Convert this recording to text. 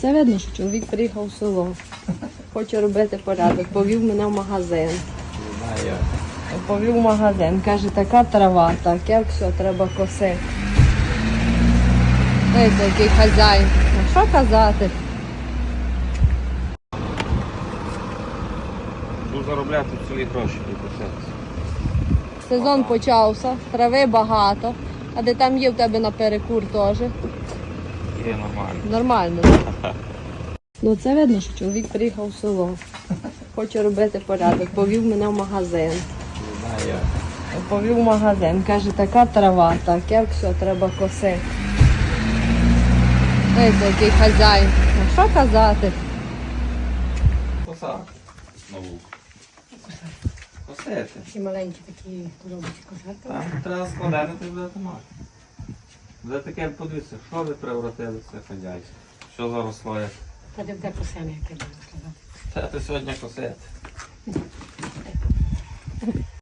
Це видно, що чоловік приїхав в село. Хоче робити порядок. Повів мене в магазин. Повів в магазин. Каже, така трава, таке все, треба косити. Дивіться, який хазяїн. А що казати? Буду заробляти в селі гроші підписатися. Сезон почався, трави багато, а де там є в тебе на перекур теж. Є нормально. Нормально. так? Ну це видно, що чоловік приїхав в село. Хоче робити порядок. Повів мене в магазин. Знаю. Повів в магазин. Каже, така трава, таке все, треба косити. Дивіться, який хазяїн. А що казати? Коса. На лук. Косити. Ці маленькі такі коробочки. Там треба складати, ти буде томати. Буде таке, подивіться, що ви превратилися хазяйство. Що заросло як? Та де косене, яке буду сказати. Та ти сьогодні косити.